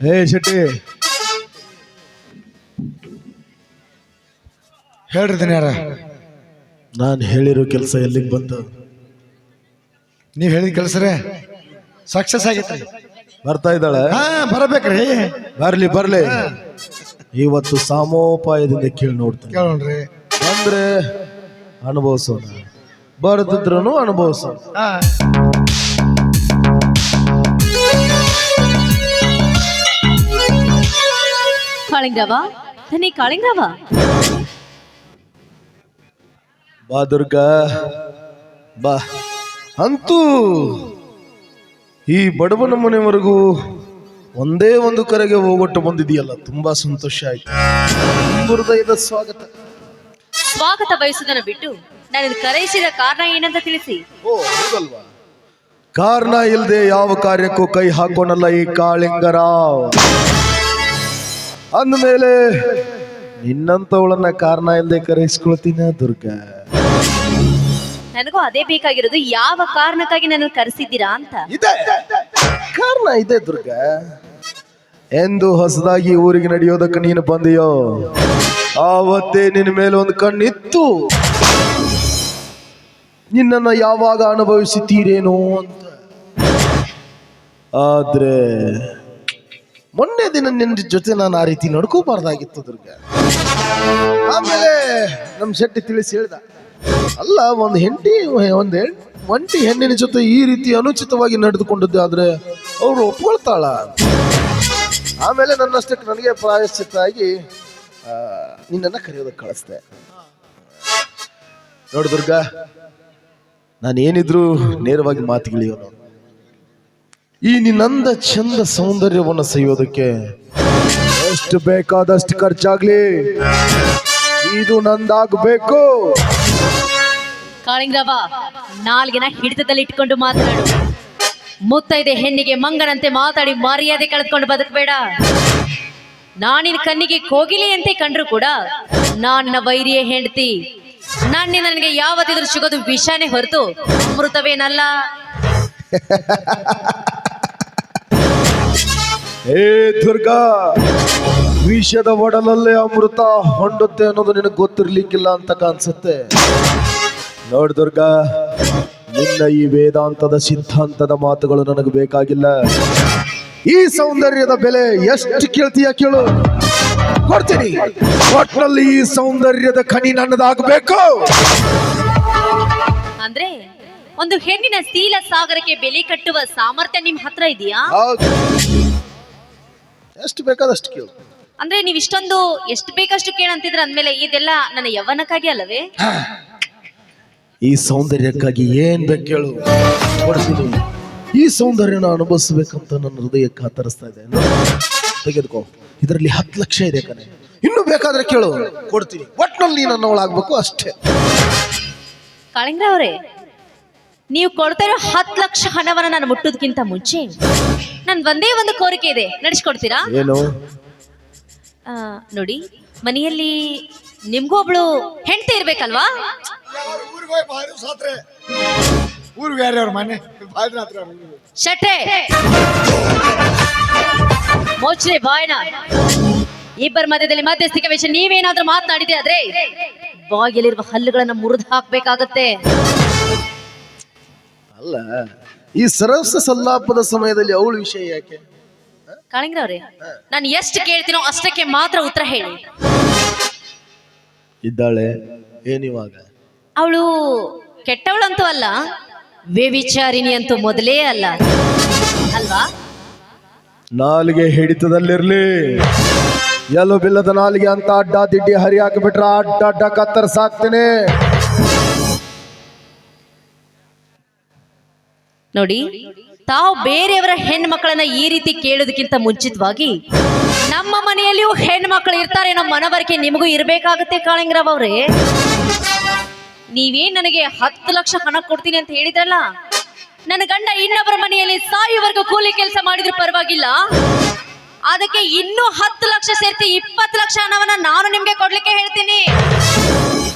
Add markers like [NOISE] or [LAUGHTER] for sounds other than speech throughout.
ಏ ಶೆಟ್ಟಿ. ಹೇಳಿರ್ತೀನಿ ಯಾರ? ನಾನು ಹೇಳಿರೋ ಕೆಲಸ ಎಲ್ಲಿಗೆ ಬಂತು? ನೀವು ಹೇಳಿದ ಕೆಲಸ ರೀ ಸಕ್ಸಸ್ ಆಗಿತ್ತು ಬರ್ತಾ ಇದ್ದಾಳೆ? ಹಾ ಬರಬೇಕ್ರಿ. ಬರ್ಲಿ ಬರ್ಲಿ. ಇವತ್ತು ಸಾಮೋಪಾಯದಿಂದ ಕೇಳಿ ನೋಡ್ತೀನಿ. ಕೇಳೋಣ್ರಿ. ಅಂದ್ರೆ ಅನುಭವಿಸೋಣ. ಬರ್ದಿದ್ರು ಅನುಭವಿಸೋಣ. ಹಾ ಕಾಳಿಂಗವ? ಧನಿ ಕಾಳಿಂಗವ? ಬಾ ದುರ್ಗಾ ಬಾ. ಅಂತೂ ಈ ಬಡವನ ಮನೆವರೆಗೂ ಒಂದೇ ಒಂದು ಕರೆಗೆ ಹೋಗೊಟ್ಟು ಬಂದಿದೆಯಲ್ಲ ತುಂಬಾ ಸಂತೋಷ ಆಯ್ತು. ಹೃದಯದ ಸ್ವಾಗತ. ಸ್ವಾಗತ ಬಯಸುವುದನ್ನು ಬಿಟ್ಟು ನಾನು ಕರೆಯಿಸಿದ ಕಾರಣ ಏನಂತ ತಿಳಿಸಿ? ಓ ಹೌದಲ್ವಾ? ಕಾರಣ ಇಲ್ಲದೆ ಯಾವ ಕಾರ್ಯಕ್ಕೂ ಕೈ ಹಾಕೋಣಲ್ಲ ಈ ಕಾಳಿಂಗರಾವ್. ಅಂದಮೇಲೆ ನಿನ್ನಂತವಳನ್ನ ಕಾರಣ ಇಲ್ಲದೆ ಕರೆಸ್ಕೊಳ್ತೀನ ದುರ್ಗ. ನನಗೂ ಅದೇ ಬೇಕಾಗಿರೋದು ಯಾವ ಕಾರಣಕ್ಕಾಗಿ ನನ್ನ ಕರೆಸಿದ್ದೀರಾ ಅಂತ. ಇದೆ. ಕಾರಣ ಇದೆ ದುರ್ಗ. ಎಂದು ಹೊಸದಾಗಿ ಊರಿಗೆ ನಡೆಯೋದಕ್ಕೆ ನೀನು ಬಂದಿಯೋ? ಆವತ್ತೇ ನಿನ್ನ ಮೇಲೆ ಒಂದು ಕಣ್ಣಿತ್ತು. ನಿನ್ನನ್ನು ಯಾವಾಗ ಅನುಭವಿಸುತ್ತೀರೇನೋ ಅಂತ. ಆದ್ರೆ ಮೊನ್ನೆ ದಿನ ನಿನ್ನ ಜೊತೆ ನಾನು ಆ ರೀತಿ ನಡ್ಕೋಬಾರ್ದಾಗಿತ್ತು, ದುರ್ಗ. ಆಮೇಲೆ ನಮ್ಮ ಶೆಟ್ಟಿ ತಿಳಿಸಿ ಹೇಳ್ದ, ಅಲ್ಲ, ಒಂದು ಹೆಂಡಿ ಒಂದು ಒಂಟಿ ಹೆಣ್ಣಿನ ಜೊತೆ ಈ ರೀತಿ ಅನುಚಿತವಾಗಿ ನಡೆದುಕೊಂಡದ್ದು ಆದ್ರೆ ಅವರು ಒಪ್ಕೊಳ್ತಾಳ ಆಮೇಲೆ ನನ್ನಷ್ಟಕ್ಕೆ ನನಗೆ ಪ್ರಾಯಶ್ಚಿತ್ತ ಆಗಿ ನಿನ್ನನ್ನು ಕರೆಯೋದಕ್ಕೆ ಕಳಿಸ್ದೆ. ನೋಡು ದುರ್ಗಾ ನಾನು ಏನಿದ್ರು ನೇರವಾಗಿ ಮಾತುಗಳಿಯೋನು. ಈ ನಿನ್ನಂದ ಚಂದ ಸೌಂದರ್ಯವನ್ನು ಸೆಯೋದಕ್ಕೆ ಎಷ್ಟು ಬೇಕಾದಷ್ಟು ಖರ್ಚಾಗ್ಲಿ? ಇದು ನಂದಾಗಬೇಕು. ಕಾಳಿಂಗ್ರವ ನಾಲ್ಗಿನ ಹಿಡಿತದಲ್ಲಿ ಇಟ್ಕೊಂಡು ಮಾತನಾಡು ಮುತ್ತೈದೆ ಹೆಣ್ಣಿಗೆ ಮಂಗನಂತೆ ಮಾತಾಡಿ ಮರ್ಯಾದೆ ಕಳೆದುಕೊಂಡು ಬದುಕಬೇಡ. ನಾನಿನ ಕಣ್ಣಿಗೆ ಕೋಗಿಲೆ ಅಂತ ಕಂಡ್ರು ಕೂಡ ನಾನಿನ ವೈರಿಯೇ ಹೆಂಡತಿ. ನಾನಿ ನನಗೆ ಯಾವತ್ತಿದ್ರೂ ಸಿಗೋದು ವಿಷಾನೇ ಹೊರತು ಅಮೃತವೇನಲ್ಲ. [LAUGHS] ಏ ದುರ್ಗಾ ವಿಷದ ಒಡಲಲ್ಲೇ ಅಮೃತ ಹೊಂಡುತ್ತೆ ಅನ್ನೋದು ನಿನಗೆ ಗೊತ್ತಿರ್ಲಿಕ್ಕಿಲ್ಲ ಅಂತ ಕಾಣಿಸುತ್ತೆ. ನೋಡ್ ದುರ್ಗಾ ನಿನ್ನ ಈ ವೇದಾಂತದ ಸಿದ್ಧಾಂತದ ಮಾತುಗಳು ನನಗೆ ಬೇಕಾಗಿಲ್ಲ. ಈ ಸೌಂದರ್ಯದ ಬೆಲೆ ಎಷ್ಟು ಕೇಳ್ತೀಯ ಕೇಳು. ಕೊಡ್ತೀನಿ. ಒಟ್ನಲ್ಲಿ ಈ ಸೌಂದರ್ಯದ ಖನಿ ನನ್ನದಾಗಬೇಕು. ಅಂದ್ರೆ ಒಂದು ಹೆಣ್ಣಿನ ಶೀಲ ಸಾಗರಕ್ಕೆ ಬೆಲೆ ಕಟ್ಟುವ ಸಾಮರ್ಥ್ಯ ನಿಮ್ ಹತ್ರ ಇದೆಯಾ? ಎಷ್ಟು ಬೇಕಾದಷ್ಟು ಕೇಳು. ಅಂದ್ರೆ ನೀವು ಇಷ್ಟೊಂದು ಎಷ್ಟು ಬೇಕಷ್ಟು ಕೇಳಂತಿದ್ರ ಅಂದ್ಮೇಲೆ ಇದೆಲ್ಲ ನನ್ನ ಯವನಕ್ಕಾಗಿ ಅಲ್ಲವೇ? ಈ ಸೌಂದರ್ಯಕ್ಕಾಗಿ ಏನ್ ಬೇಕು ಕೇಳು. ಕೊಡ್ತೀನಿ ಈ ಸೌಂದರ್ಯನ ಅನುಭವಿಸ್ಬೇಕಂತ ನನ್ನ ಹೃದಯ ಕಾತರಿಸ್ತಾ ಇದೆ. ತೆಗೆದುಕೋ. ಇದರಲ್ಲಿ ಹತ್ತು ಲಕ್ಷ ಇದೆ ಕಣೆ. ಇನ್ನು ಬೇಕಾದ್ರೆ ಕೇಳು. ಕೊಡ್ತೀನಿ. ಒಟ್ನಲ್ಲಿ ನನ್ನವಳಾಗ್ಬೇಕು ಅಷ್ಟೇ. ಕಾಳಿಂಗ್ರ ಅವರೇ ನೀವು ಕೊಡ್ತಾ ಇರೋ ಹತ್ತು ಲಕ್ಷ ಹಣವನ್ನ ನಾನು ಮುಟ್ಟೋದಕ್ಕಿಂತ ಮುಂಚೆ ನನ್ ಒಂದೇ ಒಂದು ಕೋರಿಕೆ ಇದೆ. ನಡೆಸ್ಕೊಡ್ತೀರಾ? ಏನು? ಆ, ನೋಡಿ ಮನೆಯಲ್ಲಿ ನಿಮ್ಗೂ ಒಬ್ಳು ಹೆಂಡತಿ ಇರ್ಬೇಕಲ್ವಾ? ಊರಿಗೆ ಹೋಗಿ ಭಾರಿ ಸಾತ್ರೆ. ಊರಿಗೆ ಮನೆ? ಶಟ್ರೆ! ಮೋಚ್ರೆ ಬಾಯ್ನ. ಇಬ್ಬರ ಮಧ್ಯದಲ್ಲಿ ಮಧ್ಯಸ್ಥಿಕೆ ವಿಷಯ ನೀವೇನಾದ್ರೂ ಮಾತನಾಡಿದೆ ಆದ್ರೆ ಬಾಗಿಲಿರುವ ಹಲ್ಲುಗಳನ್ನ ಮುರಿದು ಹಾಕ್ಬೇಕಾಗತ್ತೆ. ಅಲ್ಲ ಈ ಸರಸ ಸಲ್ಲಾಪದ ಸಮಯದಲ್ಲಿ ಅವಳು ವಿಷಯ ಯಾಕೆ? ಕಾಳಿಂಗ್ರವ್ರೆ ನಾನು ಎಷ್ಟು ಕೇಳ್ತೀನೋ ಅಷ್ಟಕ್ಕೆ ಮಾತ್ರ ಉತ್ತರ ಹೇಳಿ. ಇದ್ದಾಳೆ ಏನಿವಾಗ ಅವಳು ಕೆಟ್ಟವಳಂತೂ ಅಲ್ಲ ವ್ಯವಿಚಾರಿಣಿ ಅಂತೂ ಮೊದಲೇ ಅಲ್ಲ. ಅಲ್ವಾ? ನಾಲಿಗೆ ಹಿಡಿತದಲ್ಲಿರ್ಲಿ. ಎಲ್ಲೋ ಬಿಲ್ಲದ ನಾಲಿಗೆ ಅಂತ ಅಡ್ಡ ದಿಡ್ಡಿ ಹರಿ ಹಾಕಿಬಿಟ್ರ ಅಡ್ಡ ಅಡ್ಡ ಕತ್ತರಿಸಾಕ್ತೀನಿ. ನೋಡಿ, ತಾವು ಬೇರೆಯವರ ಹೆಣ್ಮಕ್ಳನ್ನ ಈ ರೀತಿ ಕೇಳೋದಕ್ಕಿಂತ ಮುಂಚಿತವಾಗಿ ನಮ್ಮ ಮನೆಯಲ್ಲಿಯೂ ಹೆಣ್ಮಕ್ಳು ಇರ್ತಾರೆ ನಮ್ಮ ಮನವರಿಕೆ ನಿಮಗೂ ಇರಬೇಕಾಗುತ್ತೆ ಕಾಳಿಂಗ್ರಾವ್ ಅವ್ರೆ. ನೀವೇ ನನಗೆ ಹತ್ತು ಲಕ್ಷ ಹಣ ಕೊಡ್ತೀನಿ ಅಂತ ಹೇಳಿದ್ರಲ್ಲ? ನನ್ನ ಗಂಡ ಇನ್ನೊಬ್ಬರ ಮನೆಯಲ್ಲಿ ಸಾಯುವರೆಗೂ ಕೂಲಿ ಕೆಲಸ ಮಾಡಿದ್ರು ಪರವಾಗಿಲ್ಲ. ಅದಕ್ಕೆ ಇನ್ನೂ ಹತ್ತು ಲಕ್ಷ ಸೇರ್ತಿ ಇಪ್ಪತ್ತು ಲಕ್ಷ ಹಣವನ್ನ ನಾನು ನಿಮ್ಗೆ ಕೊಡ್ಲಿಕ್ಕೆ ಹೇಳ್ತೀನಿ.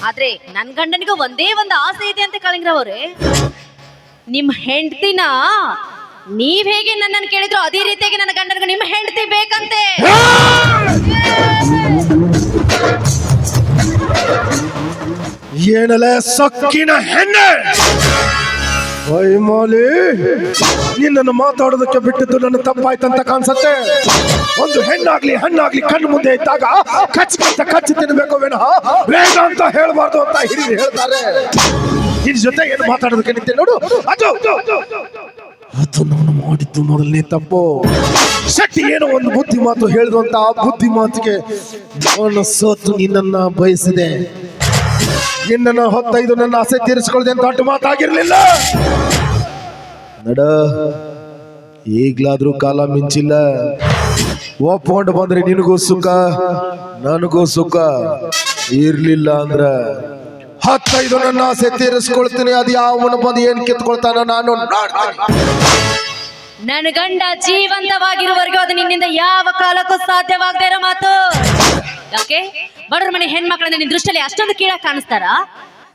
ಆದ್ರೆ ನನ್ ಗಂಡನಿಗೂ ಒಂದೇ ಒಂದು ಆಸೆ ಇದೆ ಅಂತ ಕಾಳಿಂಗ್ರಾವ್ ಅವ್ರೆ. ನಿಮ್ ಹೆಂಡತಿನ ನೀವ್ ಹೇಗೆ ನನ್ನನ್ನು ಕೇಳಿದ್ರು ಅದೇ ರೀತಿಯಾಗಿ ನನ್ನ ಗಂಡನಿಗೆ ನಿಮ್ಮ ಹೆಂಡತಿ ಬೇಕಂತೆ. ಏನಲೆ ಸೊಕ್ಕಿನ ಹೆಣ್ಣೆ? ವೈಮಾಲಿ ನಿನ್ನನ್ನು ಮಾತಾಡೋದಕ್ಕೆ ಬಿಟ್ಟಿದ್ದು ನನ್ನ ತಪ್ಪಾಯ್ತಂತ ಕಾಣಿಸತ್ತೆ. ಒಂದು ಹೆಣ್ಣಾಗ್ಲಿ, ಹಣ್ಣಾಗ್ಲಿ ಕಣ್ಣು ಮುಂದೆ ಇದ್ದಾಗ ಕಚ್ಚಂತ ಕಚ್ಚಿ ತಿನ್ಬೇಕು ವಿನಃ. ಬೇಡ ಅಂತ ಹೇಳ್ಬಾರ್ದು ಅಂತ ಹಿರಿಯರು ಹೇಳ್ತಾರೆ. ಇದ್ರ ಜೊತೆ ಏನು ಮಾತಾಡೋದಕ್ಕೆ ನಿಂತೆ ನೋಡು. ಅದು ಅದು ನಾನು ಮಾಡಿದ್ದು ಮೊದಲನೇ ತಪ್ಪು. ಶಕ್ತಿ ಏನೋ ಒಂದು ಬುದ್ಧಿ ಮಾತು ಹೇಳಿದಂತ ಆ ಬುದ್ಧಿ ಮಾತಿಗೆ ನಾನು ಸೋತು ನಿನ್ನನ್ನ ಬಯಸಿದೆ. ನಿನ್ನನ್ನು ಹೊತ್ತೈದು ನನ್ನ ಆಸೆ ತೀರಿಸಿಕೊಳ್ಳದೆ ಅಂತ ದೊಡ್ಡ ಮಾತಾಗಿರ್ಲಿಲ್ಲ. ನಡ, ಈಗ್ಲಾದ್ರೂ ಕಾಲ ಮಿಂಚಿಲ್ಲ. ಒಪ್ಕೊಂಡು ಬಂದ್ರೆ ನಿನಗೂ ಸುಖ, ನನಗೂ ಸುಖ. ಇರ್ಲಿಲ್ಲ ಅಂದ್ರ ಹತ್ತೈದು ನನ್ನ ಆಸೆ ತೀರಿಸ್ಕೊಳ್ತೀನಿ. ಅದು ಯಾವನು ಬಂದು ಏನ್ ಕಿತ್ಕೊಳ್ತಾನ ನಾನು ನನ್ನ ಗಂಡ ಜೀವಂತವಾಗಿರುವವರೆಗೂ ಅದು ನಿನ್ನಿಂದ ಯಾವ ಕಾಲಕ್ಕೂ ಸಾಧ್ಯವಾಗದೇ ಇರೋ ಮಾತು. ಯಾಕೆ? ಬಡವ್ರ ಮನೆ ಹೆಣ್ಮಕ್ಳನ್ನ ನಿನ್ ದೃಷ್ಟಿಯಲ್ಲಿ ಅಷ್ಟೊಂದು ಕೀಳಾಗಿ ಕಾಣಿಸ್ತಾರ?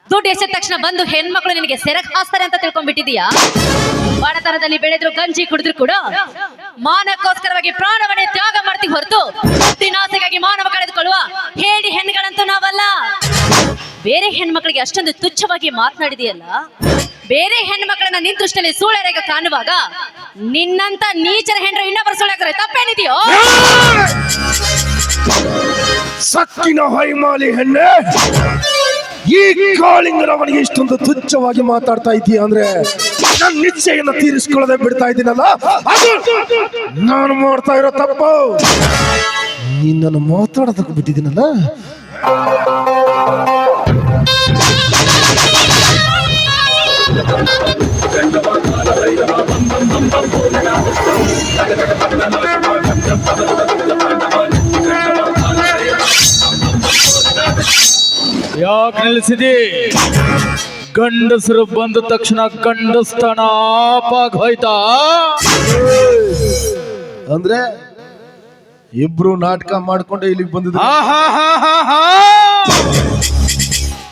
ದುಡ್ಡು ಎಸೆದ ತಕ್ಷಣ ಬಂದು ಹೆಣ್ಮಕ್ಳು ನಿನಗೆ ಸೆರಕ್ ಹಾಸ್ತಾರೆ ಅಂತ ತಿಳ್ಕೊಂಡ್ಬಿಟ್ಟಿದೀಯಾ? ಬಡತನದಲ್ಲಿ ಬೆಳೆದ್ರು ಗಂಜಿ ಕುಡಿದ್ರು ಕೂಡ ಮಾನಕ್ಕೋಸ್ಕರವಾಗಿ ಪ್ರಾಣವನ್ನೇ ತ್ಯಾಗ ಮಾಡ್ತಿ ಹೊರತು ದಿನಾಸೆಗಾಗಿ ಮಾನವ ಕಳೆದುಕೊಳ್ಳುವ ಹೇಳಿ ಹೆಣ್ಣುಗಳಂತೂ ನಾವಲ್ಲ. ಬೇರೆ ಹೆಣ್ಮಕ್ಳಿಗೆ ಅಷ್ಟೊಂದು ತುಚ್ಛವಾಗಿ ಮಾತನಾಡಿದೆಯಲ್ಲ? ಬೇರೆ ಹೆಣ್ಮಕ್ಳನ್ನ ನಿನ್ ದೃಷ್ಟಿಯಲ್ಲಿ ಸೂಳೆರೆಗ ಕಾಣುವಾಗ ನಿನ್ನಂತ ನೀಚರ ಹೆಣ್ರು ಇನ್ನೊಬ್ಬರು ಸುಳ್ಳಾಗ್ರೆ ತಪ್ಪೇನಿದೆಯೋ? ಸಕ್ಕಿನ ಹೊಯ್ಮಾಲಿ ಹೆಣ್ಣೆ! ಈ ಕಾಳಿಂಗರವನಿಗೆ ಇಷ್ಟೊಂದು ತುಚ್ಛವಾಗಿ ಮಾತಾಡ್ತಾ ಇದೀಯ ಅಂದ್ರೆ ನನ್ನ ನಿಶ್ಚಯನ್ನ ತೀರಿಸ್ಕೊಳ್ಳದೆ ಬಿಡ್ತಾ ಇದ್ದೀನಲ್ಲ? ನಾನು ಮಾಡ್ತಾ ಇರೋ ತಪ್ಪು. ನಿನ್ನನ್ನು ಮಾತಾಡೋದಕ್ಕೆ ಬಿಟ್ಟಿದ್ದೀನಲ್ಲ? ನಿಲ್ಲಿಸಿದಿ. ಗಂಡಸರು ಬಂದ ತಕ್ಷಣ ಗಂಡಸ್ತನ ಆಪಾಗ್ ಹೋಯ್ತಾ ಅಂದ್ರೆ ಇಬ್ರು ನಾಟಕ ಮಾಡ್ಕೊಂಡು ಇಲ್ಲಿಗೆ ಬಂದಿದ್ರು. ಆಹಾಹಾಹಾಹಾ.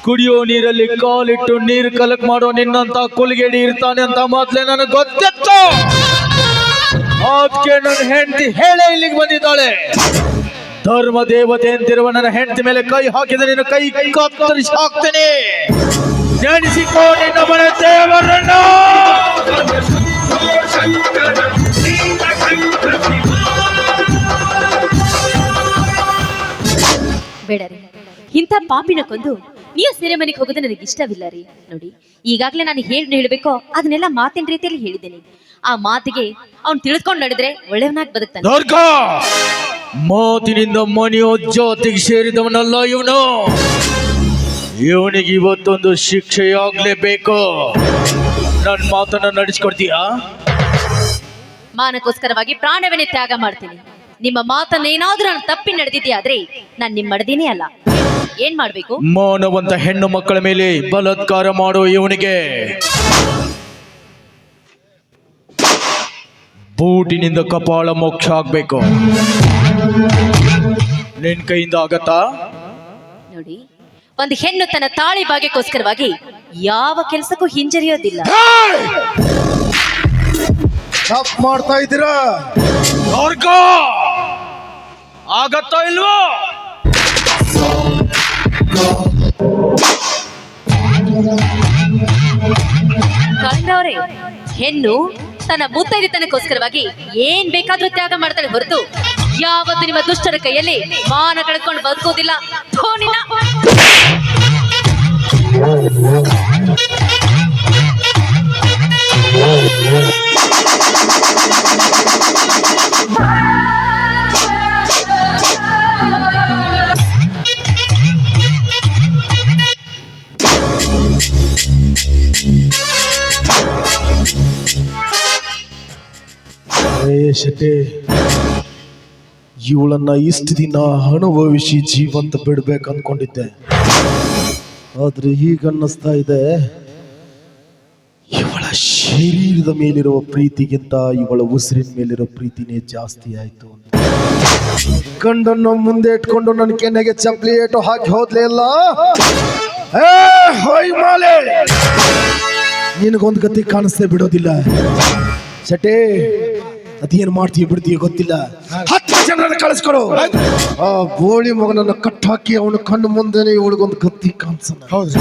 ಕುಡಿಯೋ ನೀರಲ್ಲಿ ಕಾಲಿಟ್ಟು ನೀರು ಕಲಕ್ ಮಾಡೋ ನಿನ್ನಂತ ಕುಲ್ಗೆಡಿ ಇರ್ತಾನೆ ಅಂತ ಮೊದ್ಲೇ ನನಗೆ ಗೊತ್ತಿತ್ತು. ಅದಕ್ಕೆ ನನ್ನ ಹೆಂಡತಿ ಹೇಳೇ ಇಲ್ಲಿಗೆ ಬಂದಿದ್ದಾಳೆ. ಧರ್ಮ ದೇವತೆ ಅಂತಿರುವ ನನ್ನ ಹೆಂಡತಿ ಮೇಲೆ ಕೈ ಹಾಕಿದರೆ ನಿನ್ನ ಕೈ ಕತ್ತರಿಸಿ ಹಾಕ್ತೇನೆ. ನೆನೆಸಿಕೋ ನಿನ್ನ ಮನೆ ದೇವರನ್ನ. ಬೇಡ ರೀ ಇಂಥ ಪಾಪಿನ ಕೊಂದು ನೀವು ಸೆರೆಮನೆಗೆ ಹೋಗೋದು ನನಗೆ ಇಷ್ಟವಿಲ್ಲ ರೀ. ನೋಡಿ ಈಗಾಗಲೇ ನಾನು ಹೇಳಿ ಹೇಳಬೇಕೋ ಅದನ್ನೆಲ್ಲ ಮಾತಿನ ರೀತಿಯಲ್ಲಿ ಹೇಳಿದ್ದೇನೆ. ಆ ಮಾತಿಗೆ ಅವ್ನು ತಿಳಿದುಕೊಂಡು ನಡೆದ್ರೆ ಒಳ್ಳೆಯವನಾಗಿ ಬದುಕ್ತಾನೆ. ಮಾತಿನಿಂದ ಮನೆಯೋ ಜಾತಿಗೆ ಸೇರಿದವನಲ್ಲ ಇವನು. ಇವನಿಗೆ ಇವತ್ತೊಂದು ಶಿಕ್ಷೆಯಾಗ್ಲೇಬೇಕು. ನನ್ನ ಮಾತನ್ನ ನಡೆಸ್ಕೊಡ್ತೀಯ? ಮಾನಕ್ಕೋಸ್ಕರವಾಗಿ ಪ್ರಾಣವನ್ನೇ ತ್ಯಾಗ ಮಾಡ್ತೀನಿ. ನಿಮ್ಮ ಮಾತನ್ನ ಏನಾದ್ರೂ ನಾನು ತಪ್ಪಿ ನಡೆದಿದ್ಯಾದ್ರೆ ನಾನು ನಿಮ್ಮ ಮಡದಿನೇ ಅಲ್ಲ. ಏನ್ ಮಾಡ್ಬೇಕು? ಮಾನವಂತ ಹೆಣ್ಣು ಮಕ್ಕಳ ಮೇಲೆ ಬಲಾತ್ಕಾರ ಮಾಡೋ ಇವನಿಗೆ. ಬೂಟಿನಿಂದ ಕಪಾಳ ಮೋಕ್ಷ ಆಗ್ಬೇಕು. ನಿನ್ ಕೈಯಿಂದ ಆಗತ್ತಾ ನೋಡಿ ಒಂದು ಹೆಣ್ಣು ತನ್ನ ತಾಳಿ ಭಾಗ್ಯಕ್ಕೋಸ್ಕರವಾಗಿ ಯಾವ ಕೆಲಸಕ್ಕೂ ಹಿಂಜರಿಯೋದಿಲ್ಲ. ತಪ್ಪು ಮಾಡ್ತಾ ಇದ್ದೀರಾ? ಆಗತ್ತೋ ಇಲ್ವೋ? ಕಾಳಿಂಗರವರೇ ಹೆಣ್ಣು ತನ್ನ ಮುತ್ತೈದಿತನಕ್ಕೋಸ್ಕರವಾಗಿ ಏನ್ ಬೇಕಾದ್ರೂ ತ್ಯಾಗ ಮಾಡ್ತಾಳೆ ಹೊರತು ಯಾವತ್ತು ನಿಮ್ಮ ದುಷ್ಟರ ಕೈಯಲ್ಲಿ ಮಾನ ಕಳ್ಕೊಂಡು ಬದುಕೋದಿಲ್ಲ ಥು ಶೆಟ್ಟಿ ಇವಳನ್ನ ಇಷ್ಟು ದಿನ ಅನುಭವಿಸಿ ಜೀವಂತ ಬಿಡ್ಬೇಕು ಅಂದ್ಕೊಂಡಿದ್ದೆ ಆದ್ರೆ ಈಗ ಅನ್ನಿಸ್ತಾ ಇದೆ, ಇವಳ ಶರೀರದ ಮೇಲಿರುವ ಪ್ರೀತಿಗಿಂತ ಇವಳ ಉಸಿರಿನ ಮೇಲಿರೋ ಪ್ರೀತಿನೇ ಜಾಸ್ತಿ ಆಯ್ತು ಗಂಡನ್ನು ಮುಂದೆ ಇಟ್ಕೊಂಡು ನನ್ನ ಕೆನ್ನೆಗೆ ಚಪ್ಪಲಿ ಏಟು ಹಾಕಿ ಹೋದ್ಲೇ ಇಲ್ಲ ನಿನಗೊಂದು ಗತಿ ಕಾಣಿಸ್ತೇ ಬಿಡೋದಿಲ್ಲ. ಶೆಟ್ಟೆ ಅದೇನ್ ಮಾಡ್ತೀವಿ ಬಿಡ್ತೀಯ ಗೊತ್ತಿಲ್ಲ. ಹತ್ತು ಜನರನ್ನ ಕಳಿಸ್ಕೊಡು. ಆ ಬೋಳಿ ಮಗನನ್ನ ಕಟ್ಟಾಕಿ ಅವನ ಕಣ್ಣು ಮುಂದೆನೆ ಇವಳಿಗೊಂದು ಕತ್ತಿ ಕಾಣಿಸೋಣ. ಹೌದು.